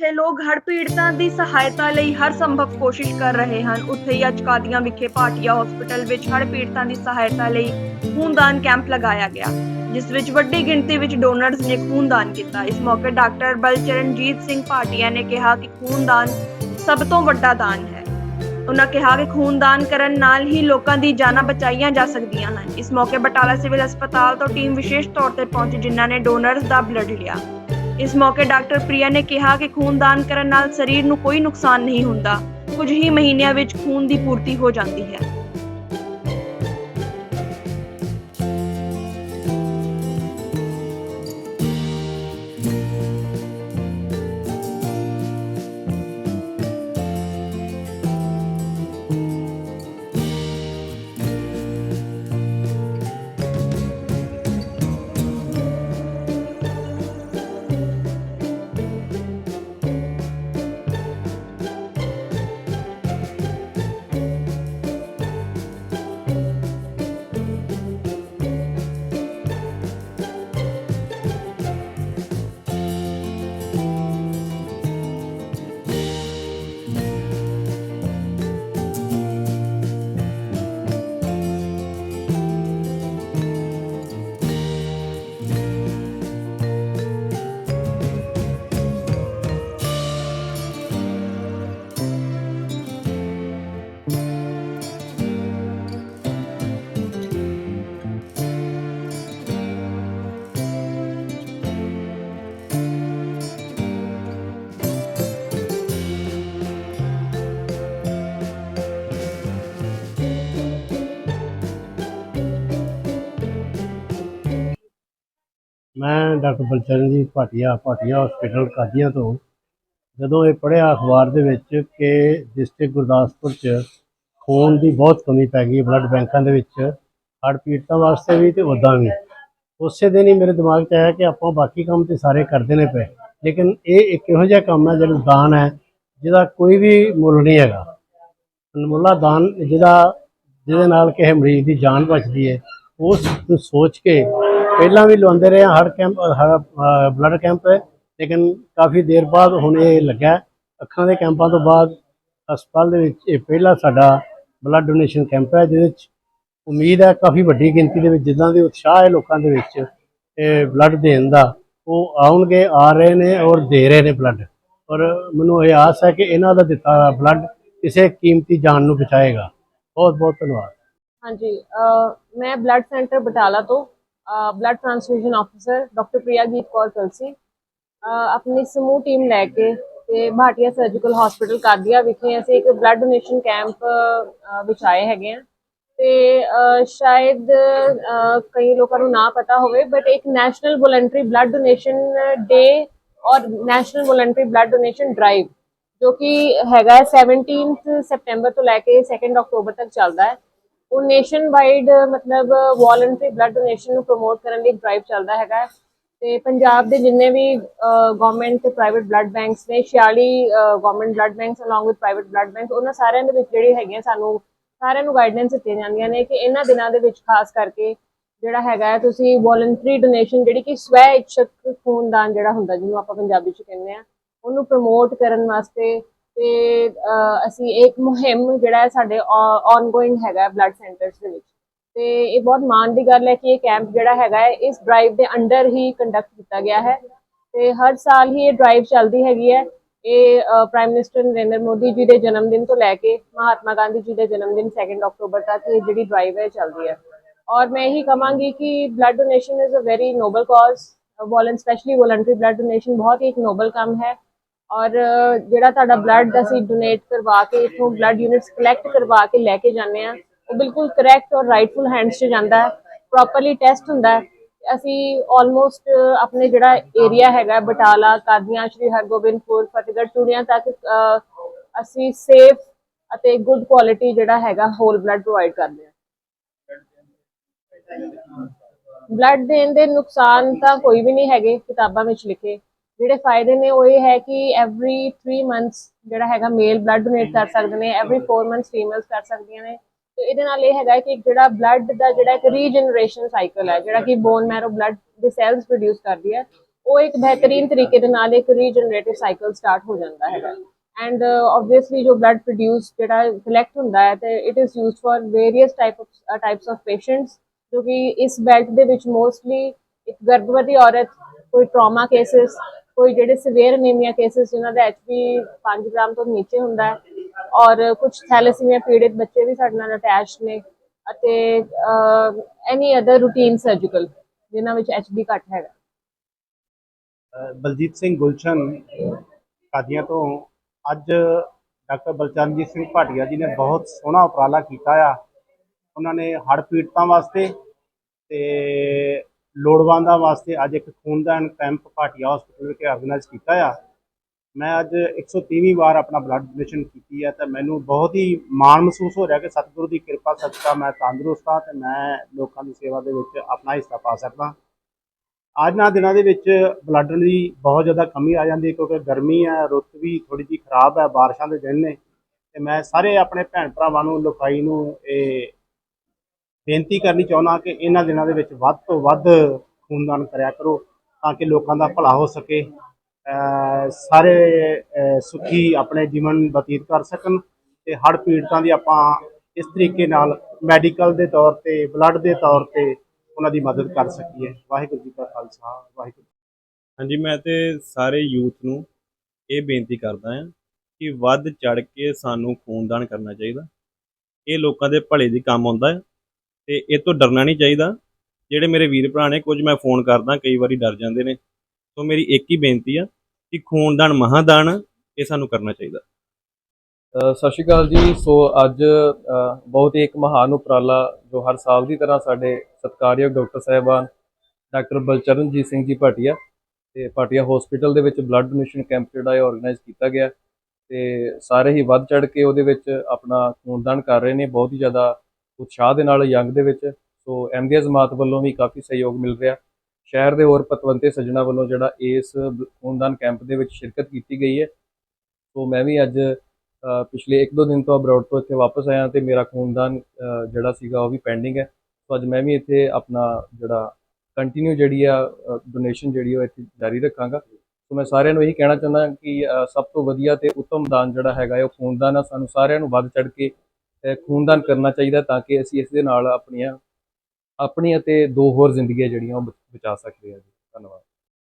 ਜਿੱਥੇ ਲੋਕ ਹੜ੍ਹ ਪੀੜਤਾਂ ਦੀ ਸਹਾਇਤਾ ਲਈ ਹਰ ਸੰਭਵ ਕੋਸ਼ਿਸ਼ ਕਰ ਰਹੇ ਹਨ, ਉੱਥੇ ਹੀ ਅੱਜ ਕਾਦੀਆਂ ਵਿਖੇ ਭਾਟੀਆ ਹਸਪੀਟਲ ਵਿੱਚ ਹੜ੍ਹ ਪੀੜਤਾਂ ਦੀ ਸਹਾਇਤਾ ਲਈ ਖੂਨਦਾਨ ਕੈਂਪ ਲਗਾਇਆ ਗਿਆ, ਜਿਸ ਵਿੱਚ ਵੱਡੀ ਗਿਣਤੀ ਵਿੱਚ ਡੋਨਰਸ ਨੇ ਖੂਨਦਾਨ ਕੀਤਾ। ਇਸ ਮੌਕੇ ਡਾਕਟਰ ਬਲਚਰਨਜੀਤ ਸਿੰਘ ਭਾਟੀਆ ਨੇ ਕਿਹਾ ਕਿ ਖੂਨਦਾਨ ਸਭ ਤੋਂ ਵੱਡਾ ਦਾਨ ਹੈ। ਉਹਨਾਂ ਕਿਹਾ ਕਿ ਖੂਨਦਾਨ ਕਰਨ ਨਾਲ ਹੀ ਲੋਕਾਂ ਦੀ ਜਾਨਾਂ ਬਚਾਈਆਂ ਜਾ ਸਕਦੀਆਂ ਹਨ। ਇਸ ਮੌਕੇ ਬਟਾਲਾ ਸਿਵਲ ਹਸਪਤਾਲ ਤੋਂ ਟੀਮ ਵਿਸ਼ੇਸ਼ ਤੌਰ ਤੇ ਪਹੁੰਚੀ, ਜਿਨ੍ਹਾਂ ਨੇ ਡੋਨਰਸ ਦਾ ਬਲੱਡ ਲਿਆ। ਇਸ ਮੌਕੇ ਡਾਕਟਰ ਪ੍ਰਿਆ ਨੇ ਕਿਹਾ ਕਿ ਖੂਨਦਾਨ ਕਰਨ ਨਾਲ ਸਰੀਰ ਨੂੰ ਕੋਈ ਨੁਕਸਾਨ ਨਹੀਂ ਹੁੰਦਾ। ਕੁਝ ਹੀ ਮਹੀਨਿਆਂ ਵਿੱਚ ਖੂਨ ਦੀ ਪੂਰਤੀ ਹੋ ਜਾਂਦੀ ਹੈ। ਮੈਂ ਡਾਕਟਰ ਬਲਚਰਨਜੀਤ ਭਾਟੀਆ ਭਾਟੀਆ ਹਸਪੀਟਲ ਕਾਦੀਆਂ ਤੋਂ। ਜਦੋਂ ਇਹ ਪੜ੍ਹਿਆ ਅਖਬਾਰ ਦੇ ਵਿੱਚ ਕਿ ਡਿਸਟ੍ਰਿਕਟ ਗੁਰਦਾਸਪੁਰ 'ਚ ਖੂਨ ਦੀ ਬਹੁਤ ਕਮੀ ਪੈ ਗਈ ਬਲੱਡ ਬੈਂਕਾਂ ਦੇ ਵਿੱਚ, ਹੜ੍ਹ ਪੀੜਤਾਂ ਵਾਸਤੇ ਵੀ ਤੇ ਉੱਦਾਂ ਵੀ। ਉਸੇ ਦਿਨ ਹੀ ਮੇਰੇ ਦਿਮਾਗ 'ਚ ਆਇਆ ਕਿ ਆਪਾਂ ਬਾਕੀ ਕੰਮ ਤੇ ਸਾਰੇ ਕਰਦੇ ਨੇ ਪਏ। ਲੇਕਿਨ ਇਹ ਇੱਕ ਇਹੋ ਜਿਹਾ ਕੰਮ ਹੈ ਜਿਹੜਾ ਦਾਨ ਹੈ, ਜਿਹਦਾ ਕੋਈ ਵੀ ਮੁੱਲ ਨਹੀਂ ਹੈਗਾ। ਅਨਮੁੱਲਾ ਦਾਨ ਜਿਹਦਾ ਜਿਹਦੇ ਨਾਲ ਕਿਸੇ ਮਰੀਜ਼ ਦੀ ਜਾਨ ਬਚਦੀ ਹੈ, ਉਸ ਨੂੰ ਸੋਚ ਕੇ ਪਹਿਲਾਂ ਵੀ ਲਵਾਉਂਦੇ ਰਹੇ ਹਾਂ, ਹਰ ਕੈਂਪ ਬਲੱਡ ਕੈਂਪ ਲੇਕਿਨ ਕਾਫੀ ਦੇਰ ਬਾਅਦ ਹੁਣ ਇਹ ਲੱਗਾ ਅੱਖਾਂ ਦੇ ਕੈਂਪਾਂ ਤੋਂ ਬਾਅਦ ਹਸਪਤਾਲ ਦੇ ਵਿੱਚ ਇਹ ਪਹਿਲਾ ਸਾਡਾ ਬਲੱਡ ਡੋਨੇਸ਼ਨ ਕੈਂਪ ਹੈ, ਜਿਹਦੇ ਵਿੱਚ ਉਮੀਦ ਹੈ ਕਾਫੀ ਵੱਡੀ ਗਿਣਤੀ ਦੇ ਵਿੱਚ ਜਿੱਦਾਂ ਦੇ ਉਤਸ਼ਾਹ ਹੈ ਲੋਕਾਂ ਦੇ ਵਿੱਚ, ਇਹ ਬਲੱਡ ਦੇਣ ਦਾ, ਉਹ ਆਉਣਗੇ, ਆ ਰਹੇ ਨੇ ਔਰ ਦੇ ਰਹੇ ਨੇ ਬਲੱਡ ਔਰ ਮੈਨੂੰ ਇਹ ਆਸ ਹੈ ਕਿ ਇਹਨਾਂ ਦਾ ਦਿੱਤਾ ਬਲੱਡ ਕਿਸੇ ਕੀਮਤੀ ਜਾਨ ਨੂੰ ਬਚਾਏਗਾ। ਬਹੁਤ ਬਹੁਤ ਧੰਨਵਾਦ। ਹਾਂਜੀ ਮੈਂ ਬਲੱਡ ਸੈਂਟਰ ਬਟਾਲਾ ਤੋਂ blood transfusion officer doctor Priyajit Kaur Kalsi ਅਹ ਆਪਣੀ ਸਮੂਹ ਟੀਮ ਲੈ ਕੇ ਤੇ ਭਾਟੀਆ ਸਰਜੀਕਲ ਹਸਪੀਟਲ ਕਾਦੀਆ ਵਿਖੇ ਅਸੀਂ ਇੱਕ ਬਲੱਡ ਡੋਨੇਸ਼ਨ ਕੈਂਪ ਵਿੱਚ ਆਏ ਹੈਗੇ ਆ ਤੇ ਅਹ ਸ਼ਾਇਦ ਅਹ ਕਈ ਲੋਕਾਂ ਨੂੰ ਨਾ ਪਤਾ ਹੋਵੇ ਬਟ ਇੱਕ national voluntary blood donation day ਔਰ national voluntary blood donation drive ਜੋ ਕਿ ਹੈਗਾ ਹੈ 17th ਸੈਪਟੈਂਬਰ ਤੋਂ ਲੈ ਕੇ 2nd ਅਕਤੂਬਰ ਤੱਕ ਚੱਲਦਾ ਹੈ ਉਹ ਨੇਸ਼ਨ ਵਾਈਡ ਮਤਲਬ ਵੋਲੰਟਰੀ ਬਲੱਡ ਡੋਨੇਸ਼ਨ ਨੂੰ ਪ੍ਰਮੋਟ ਕਰਨ ਲਈ ਡਰਾਈਵ ਚੱਲਦਾ ਹੈਗਾ ਹੈ। ਤੇ ਪੰਜਾਬ ਦੇ ਜਿੰਨੇ ਵੀ ਗਵਰਨਮੈਂਟ ਤੇ ਪ੍ਰਾਈਵੇਟ ਬਲੱਡ ਬੈਂਕਸ ਨੇ 46 government blood banks along with private blood bank ਉਹਨਾਂ ਸਾਰਿਆਂ ਦੇ ਵਿੱਚ ਜਿਹੜੀ ਹੈਗੀਆਂ ਸਾਨੂੰ, ਸਾਰਿਆਂ ਨੂੰ ਗਾਈਡਲਾਈਨਸ ਦਿੱਤੀਆਂ ਜਾਂਦੀਆਂ ਨੇ ਕਿ ਇਹਨਾਂ ਦਿਨਾਂ ਦੇ ਵਿੱਚ ਖਾਸ ਕਰਕੇ ਜਿਹੜਾ ਹੈਗਾ ਤੁਸੀਂ ਵੋਲੰਟਰੀ ਡੋਨੇਸ਼ਨ ਜਿਹੜੀ ਕਿ ਸਵੈ ਇੱਛਕ ਖੂਨਦਾਨ ਜਿਹੜਾ ਹੁੰਦਾ, ਜਿਹਨੂੰ ਆਪਾਂ ਪੰਜਾਬੀ ਚ ਕਹਿੰਦੇ ਆ ਉਹਨੂੰ ਪ੍ਰਮੋਟ ਕਰਨ ਵਾਸਤੇ ਤੇ ਅਹ, ਅਸੀਂ ਇੱਕ ਮੁਹਿੰਮ ਜਿਹੜਾ ਹੈ ਸਾਡੇ ਆਨਗੋਇੰਗ ਹੈਗਾ ਬਲੱਡ ਸੈਂਟਰਸ ਦੇ ਵਿੱਚ। ਤੇ ਇਹ ਬਹੁਤ ਮਾਣ ਦੀ ਗੱਲ ਹੈ ਕਿ ਇਹ ਕੈਂਪ ਜਿਹੜਾ ਹੈਗਾ ਹੈ ਇਸ ਡਰਾਈਵ ਦੇ ਅੰਡਰ ਹੀ ਕੰਡਕਟ ਕੀਤਾ ਗਿਆ ਹੈ। ਤੇ ਹਰ ਸਾਲ ਹੀ ਇਹ ਡਰਾਈਵ ਚੱਲਦੀ ਹੈਗੀ ਹੈ। ਇਹ ਪ੍ਰਾਈਮ ਮਿਨਿਸਟਰ ਨਰਿੰਦਰ ਮੋਦੀ ਜੀ ਦੇ ਜਨਮ ਦਿਨ ਤੋਂ ਲੈ ਕੇ ਮਹਾਤਮਾ ਗਾਂਧੀ ਜੀ ਦੇ ਜਨਮ ਦਿਨ 2 ਅਕਤੂਬਰ ਤੱਕ ਇਹ ਜਿਹੜੀ ਡਰਾਈਵ ਹੈ ਇਹ ਚੱਲਦੀ ਹੈ। ਔਰ ਮੈਂ ਇਹੀ ਕਹਾਂਗੀ ਕਿ blood donation is a very noble cause volun specially voluntary blood donation ਬਹੁਤ ਹੀ ਇੱਕ ਨੋਬਲ ਕੰਮ ਹੈ। ਔਰ ਜਿਹੜਾ ਤੁਹਾਡਾ ਬਲੱਡ ਅਸੀਂ ਡੋਨੇਟ ਕਰਵਾ ਕੇ ਇਥੋਂ ਬਲੱਡ ਯੂਨਿਟਸ ਕਲੈਕਟ ਕਰਵਾ ਕੇ ਲੈ ਕੇ ਜਾਂਦੇ ਆ ਉਹ ਬਿਲਕੁਲ ਕਰੈਕਟ ਔਰ ਰਾਈਟਫੁਲ ਹੈਂਡਸ 'ਚ ਜਾਂਦਾ ਹੈ ਪ੍ਰੋਪਰਲੀ ਟੈਸਟ ਹੁੰਦਾ ਹੈ। ਅਸੀਂ ਆਲਮੋਸਟ ਆਪਣੇ ਜਿਹੜਾ ਏਰੀਆ ਹੈਗਾ ਬਟਾਲਾ, ਕਾਦੀਆਂ, ਸ਼੍ਰੀ ਹਰਗੋਬਿੰਦਪੁਰ ਫਤਿਹਗੜ੍ਹ, ਚੂੜੀਆਂ ਤੱਕ ਅਸੀਂ ਸੇਫ ਅਤੇ ਗੁੱਡ ਕੁਆਲਿਟੀ ਜਿਹੜਾ ਹੈਗਾ ਹੋਲ ਬਲੱਡ ਪ੍ਰੋਵਾਈਡ ਕਰਦੇ ਹਾਂ। ਬਲੱਡ ਦੇਣ ਦੇ ਨੁਕਸਾਨ ਤਾਂ ਕੋਈ ਵੀ ਨਹੀਂ ਹੈਗੇ, ਕਿਤਾਬਾਂ ਵਿੱਚ ਲਿਖੇ। ਜਿਹੜੇ ਫਾਇਦੇ ਨੇ ਉਹ ਇਹ ਹੈ ਕਿ ਐਵਰੀ 3 ਮੰਥਸ ਜਿਹੜਾ ਹੈਗਾ ਮੇਲ ਬਲੱਡ ਡੋਨੇਟ ਕਰ ਸਕਦੇ ਨੇ ਐਵਰੀ 4 ਮੰਥਸ ਫੀਮੇਲਸ ਕਰ ਸਕਦੀਆਂ ਨੇ। ਤੇ ਇਹਦੇ ਨਾਲ ਇਹ ਹੈਗਾ ਕਿ ਜਿਹੜਾ ਬਲੱਡ ਦਾ ਜਿਹੜਾ ਇੱਕ ਰੀਜਨਰੇਸ਼ਨ ਸਾਈਕਲ ਹੈ, ਜਿਹੜਾ ਕਿ ਬੋਨ ਮੈਰੋ ਬਲੱਡ ਦੇ ਸੈਲਸ ਪ੍ਰੋਡਿਊਸ ਕਰਦੀ ਹੈ, ਉਹ ਇੱਕ ਬਿਹਤਰੀਨ ਤਰੀਕੇ ਦੇ ਨਾਲ ਇੱਕ ਰੀਜਨਰੇਟਿਵ ਸਾਈਕਲ ਸਟਾਰਟ ਹੋ ਜਾਂਦਾ ਹੈਗਾ। ਐਂਡ ਆਬਵੀਅਸਲੀ ਜੋ ਬਲੱਡ ਪ੍ਰੋਡਿਊਸ ਜਿਹੜਾ ਕਲੈਕਟ ਹੁੰਦਾ ਹੈ, ਤੇ it is used for various type of types of patients ਕਿਉਂਕਿ ਇਸ ਬੈਲਟ ਦੇ ਵਿੱਚ ਮੋਸਟਲੀ ਇੱਕ ਗਰਭਵਤੀ ਔਰਤ, ਕੋਈ ਟਰਾਮਾ ਕੇਸਿਸ ਕੋਈ ਜਿਹੜੇ ਸਿਵੀਅਰ ਅਨੀਮੀਆ ਕੇसेस ਜਿਨ੍ਹਾਂ ਦਾ ਐਚਪੀ 5 ਗ੍ਰਾਮ ਤੋਂ ਨੀਚੇ ਹੁੰਦਾ ਹੈ ਔਰ ਕੁਝ ਥੈਲੇਸੀਮੀਆ ਪੀੜਿਤ ਬੱਚੇ ਵੀ ਸਾਡੇ ਨਾਲ ਅਟੈਚਡ ਨੇ ਅਤੇ ਐਨੀ ਅਦਰ ਰੂਟੀਨ ਸਰਜੀਕਲ ਜਿਨ੍ਹਾਂ ਵਿੱਚ ਐਚਬੀ ਘੱਟ ਹੈਗਾ। ਬਲਜੀਤ ਸਿੰਘ ਗੁਲਸ਼ਨ, ਕਾਦੀਆਂ ਤੋਂ। ਅੱਜ ਡਾਕਟਰ ਬਲਚਰਨਜੀਤ ਸਿੰਘ ਭਾਟੀਆ ਜੀ ਨੇ ਬਹੁਤ ਸੋਹਣਾ ਉਪਰਾਲਾ ਕੀਤਾ ਆ। ਉਹਨਾਂ ਨੇ ਹੜ ਪੀੜਤਾਂ ਵਾਸਤੇ ਤੇ ਲੋੜਵੰਦਾਂ ਵਾਸਤੇ ਅੱਜ ਇੱਕ ਖੂਨਦਾਨ ਕੈਂਪ ਭਾਟੀਆ ਹਸਪੀਟਲ ਵਿਖੇ ਆਰਗੇਨਾਈਜ਼ ਕੀਤਾ ਆ। ਮੈਂ ਅੱਜ 130ਵੀਂ ਵਾਰ ਆਪਣਾ ਬਲੱਡ ਡੋਨੇਸ਼ਨ ਕੀਤੀ ਹੈ ਤਾਂ ਮੈਨੂੰ ਬਹੁਤ ਹੀ ਮਾਣ ਮਹਿਸੂਸ ਹੋ ਰਿਹਾ ਕਿ ਸਤਿਗੁਰੂ ਦੀ ਕਿਰਪਾ ਸਦਕਾ ਮੈਂ ਤੰਦਰੁਸਤ ਹਾਂ ਤੇ ਮੈਂ ਲੋਕਾਂ ਦੀ ਸੇਵਾ ਦੇ ਵਿੱਚ ਆਪਣਾ ਹਿੱਸਾ ਪਾ ਸਕਦਾ। ਅੱਜ ਦਿਨਾਂ ਦੇ ਵਿੱਚ ਬਲੱਡ ਦੀ ਬਹੁਤ ਜ਼ਿਆਦਾ ਕਮੀ ਆ ਜਾਂਦੀ ਕਿਉਂਕਿ ਗਰਮੀ ਹੈ, ਰੁੱਤ ਵੀ ਥੋੜੀ ਜਿਹੀ ਖਰਾਬ ਹੈ, ਬਾਰਿਸ਼ਾਂ ਦੇ ਦਿਨ ਨੇ ਤੇ ਮੈਂ ਸਾਰੇ ਆਪਣੇ ਭੈਣ ਭਰਾਵਾਂ ਨੂੰ, ਲੋਕਾਈ ਨੂੰ, ਇਹ ਬੇਨਤੀ ਕਰਨੀ ਚਾਹੁੰਦਾ ਕਿ ਇਹਨਾਂ ਦਿਨਾਂ ਦੇ ਵਿੱਚ ਵੱਧ ਤੋਂ ਵੱਧ ਖੂਨਦਾਨ ਕਰਿਆ ਕਰੋ ਤਾਂ ਕਿ ਲੋਕਾਂ ਦਾ ਭਲਾ ਹੋ ਸਕੇ ਸਾਰੇ, ਅਹ, ਸੁਖੀ ਆਪਣੇ ਜੀਵਨ ਬਤੀਤ ਕਰ ਸਕਣ ਤੇ ਹੜ੍ਹ ਪੀੜਤਾਂ ਦੀ ਆਪਾਂ ਇਸ ਤਰੀਕੇ ਨਾਲ ਮੈਡੀਕਲ ਦੇ ਤੌਰ ਤੇ, ਬਲੱਡ ਦੇ ਤੌਰ ਤੇ ਉਹਨਾਂ ਦੀ ਮਦਦ ਕਰ ਸਕੀਏ। ਵਾਹਿਗੁਰੂ ਜੀ ਕਾ ਖਾਲਸਾ, ਵਾਹਿਗੁਰੂ ਹਾਂਜੀ, ਮੈਂ ਤੇ ਸਾਰੇ ਯੂਥ ਨੂੰ ਇਹ ਬੇਨਤੀ ਕਰਦਾ ਹਾਂ ਕਿ ਵੱਧ ਚੜ ਕੇ ਸਾਨੂੰ ਖੂਨਦਾਨ ਕਰਨਾ ਚਾਹੀਦਾ। ਇਹ ਲੋਕਾਂ ਦੇ ਭਲੇ ਦੀ ਕੰਮ ਆਉਂਦਾ ਹੈ। ਤੇ ਇਹ ਤੋਂ ਡਰਨਾ ਨਹੀਂ ਚਾਹੀਦਾ। ਜਿਹੜੇ ਮੇਰੇ ਵੀਰ ਭਰਾ ਨੇ, ਕੁਝ ਮੈਂ ਫੋਨ ਕਰਦਾ, ਕਈ ਵਾਰੀ ਡਰ ਜਾਂਦੇ ਨੇ। ਸੋ ਮੇਰੀ ਇੱਕ ਹੀ ਬੇਨਤੀ ਆ ਕਿ ਖੂਨਦਾਨ, ਮਹਾਦਾਨ, ਇਹ ਸਾਨੂੰ ਕਰਨਾ ਚਾਹੀਦਾ। ਸਤਿ ਸ਼੍ਰੀ ਅਕਾਲ ਜੀ। ਸੋ ਅੱਜ ਬਹੁਤ ਹੀ ਇੱਕ ਮਹਾਨ ਉਪਰਾਲਾ ਜੋ ਹਰ ਸਾਲ ਦੀ ਤਰ੍ਹਾਂ ਸਾਡੇ ਸਤਿਕਾਰਯੋਗ ਡਾਕਟਰ ਸਾਹਿਬਾਨ ਡਾਕਟਰ ਬਲਚਰਨਜੀਤ ਸਿੰਘ ਜੀ ਭਾਟੀਆ ਤੇ ਭਾਟੀਆ ਹਸਪੀਟਲ ਦੇ ਵਿੱਚ ਬਲੱਡ ਡੋਨੇਸ਼ਨ ਕੈਂਪ ਜਿਹੜਾ ਹੈ ਆਰਗੇਨਾਈਜ਼ ਕੀਤਾ ਗਿਆ ਤੇ ਸਾਰੇ ਹੀ ਵੱਧ ਚੜ ਕੇ ਉਹਦੇ ਵਿੱਚ ਆਪਣਾ ਖੂਨਦਾਨ ਕਰ ਰਹੇ ਨੇ। ਬਹੁਤ ਹੀ ਜ਼ਿਆਦਾ ਉਤਸ਼ਾਹ ਦੇ ਨਾਲ ਯੰਗ ਦੇ ਵਿੱਚ, ਸੋ ਐਮਡੀਐਸ ਜਮਾਤ ਵੱਲੋਂ ਵੀ ਕਾਫੀ ਸਹਿਯੋਗ ਮਿਲ ਰਿਹਾ। ਸ਼ਹਿਰ ਦੇ ਹੋਰ ਪਤਵੰਤੇ ਸੱਜਣਾ ਵੱਲੋਂ ਜਿਹੜਾ ਇਸ ਖੂਨਦਾਨ ਕੈਂਪ ਦੇ ਵਿੱਚ ਸ਼ਿਰਕਤ ਕੀਤੀ ਗਈ ਹੈ। ਸੋ ਮੈਂ ਵੀ ਅੱਜ ਪਿਛਲੇ 1-2 ਦਿਨ ਤੋਂ ਅਬਰੋਡ ਤੋਂ ਇੱਥੇ ਵਾਪਸ ਆਇਆ ਤੇ ਮੇਰਾ ਖੂਨਦਾਨ ਜਿਹੜਾ ਸੀਗਾ ਉਹ ਵੀ ਪੈਂਡਿੰਗ ਹੈ। ਸੋ ਅੱਜ ਮੈਂ ਵੀ ਇੱਥੇ ਆਪਣਾ ਜਿਹੜਾ ਕੰਟੀਨਿਊ ਜਿਹੜੀ ਆ ਡੋਨੇਸ਼ਨ ਜਿਹੜੀ ਉਹ ਇੱਥੇ ਜਾਰੀ ਰੱਖਾਂਗਾ। ਸੋ ਮੈਂ ਸਾਰਿਆਂ ਨੂੰ ਇਹੀ ਕਹਿਣਾ ਚਾਹੁੰਦਾ ਕਿ ਸਭ ਤੋਂ ਵਧੀਆ ਤੇ ਉੱਤਮ ਦਾਨ ਜਿਹੜਾ ਹੈਗਾ ਉਹ ਖੂਨਦਾਨ ਆ। ਸਾਨੂੰ ਸਾਰਿਆਂ ਨੂੰ ਵੱਧ ਚੜ ਕੇ ਖੂਨਦਾਨ ਕਰਨਾ ਚਾਹੀਦਾ ਤਾਂ ਕਿ ਅਸੀਂ ਇਸ ਦੇ ਨਾਲ ਆਪਣੀਆਂ ਆਪਣੀ ਅਤੇ ਦੋ ਹੋਰ ਜ਼ਿੰਦਗੀਆਂ ਜਿਹੜੀਆਂ ਉਹ ਬਚ- ਬਚਾ ਸਕਦੇ ਹਾਂ ਜੀ। ਧੰਨਵਾਦ।